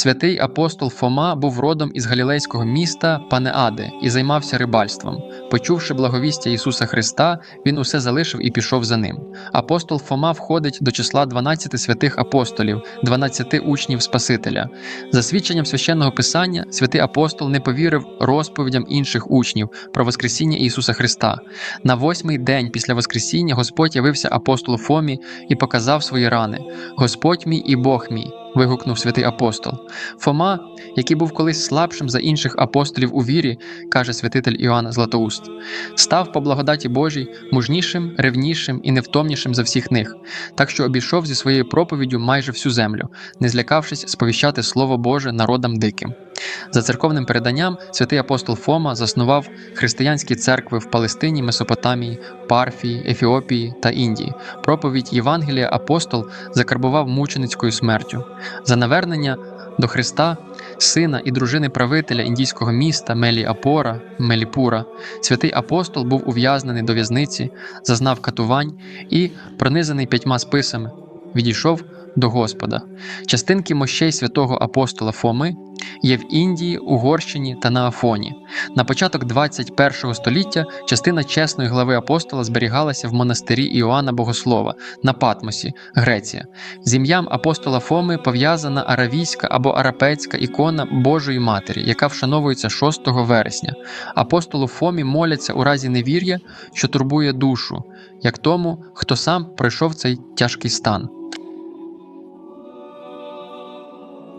Святий апостол Фома був родом із галілейського міста Панеади і займався рибальством. Почувши благовістя Ісуса Христа, він усе залишив і пішов за ним. Апостол Фома входить до числа 12 святих апостолів, 12 учнів Спасителя. За свідченням священного писання, святий апостол не повірив розповідям інших учнів про Воскресіння Ісуса Христа. На восьмий день після Воскресіння Господь явився апостолу Фомі і показав свої рани. Господь мій і Бог мій. Вигукнув святий апостол. Фома, який був колись слабшим за інших апостолів у вірі, каже святитель Іоанн Златоуст, став по благодаті Божій мужнішим, ревнішим і невтомнішим за всіх них, так що обійшов зі своєю проповіддю майже всю землю, не злякавшись сповіщати Слово Боже народам диким. За церковним переданням, святий апостол Фома заснував християнські церкви в Палестині, Месопотамії, Парфії, Ефіопії та Індії. Проповідь Євангелія апостол закарбував мученицькою смертю. За навернення до Христа, сина і дружини правителя індійського міста Мелі Апора, Меліпура, святий апостол був ув'язнений до в'язниці, зазнав катувань і, пронизаний п'ятьма списами, відійшов до Господа. Частинки мощей святого апостола Фоми є в Індії, Угорщині та на Афоні. На початок 21 століття частина чесної глави апостола зберігалася в монастирі Іоанна Богослова на Патмосі, Греція. З ім'ям апостола Фоми пов'язана аравійська або арапецька ікона Божої Матері, яка вшановується 6 вересня. Апостолу Фомі моляться у разі невір'я, що турбує душу, як тому, хто сам пройшов цей тяжкий стан.